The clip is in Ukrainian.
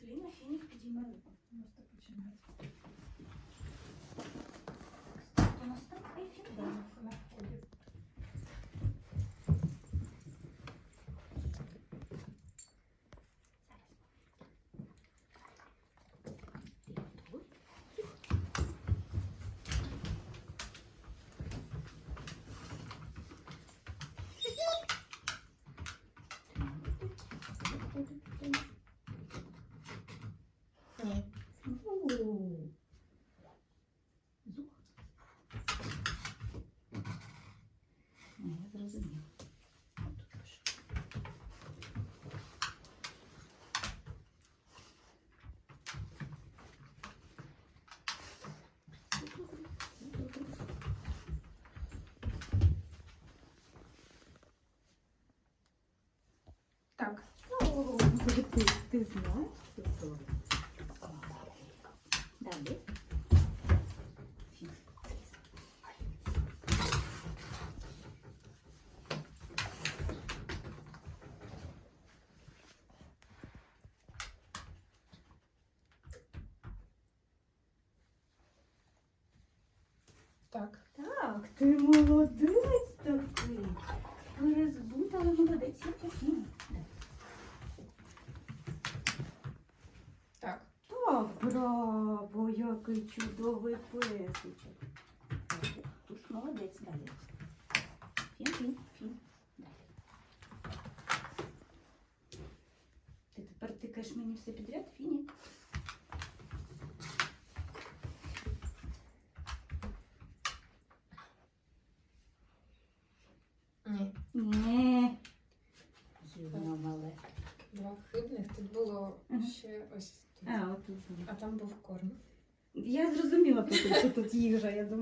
Рослина, фінік руку. Можете починати. Пишу. Так. О, ти, знаєш це? Далі. Фінік. Так. Так, ти молодець такий. Перезбут, але молодець, я фінік. Так. Так, браво, який чудовий песичок. Тут молодець далі. Фін, фін, фін. Далі. Ти тепер тикаєш мені все підряд, Фіні? Ні. Мале. Два хибних. Тут було ще ось тут. А, отут. А там був корм. Я зрозуміла, що тут їжа, я думаю.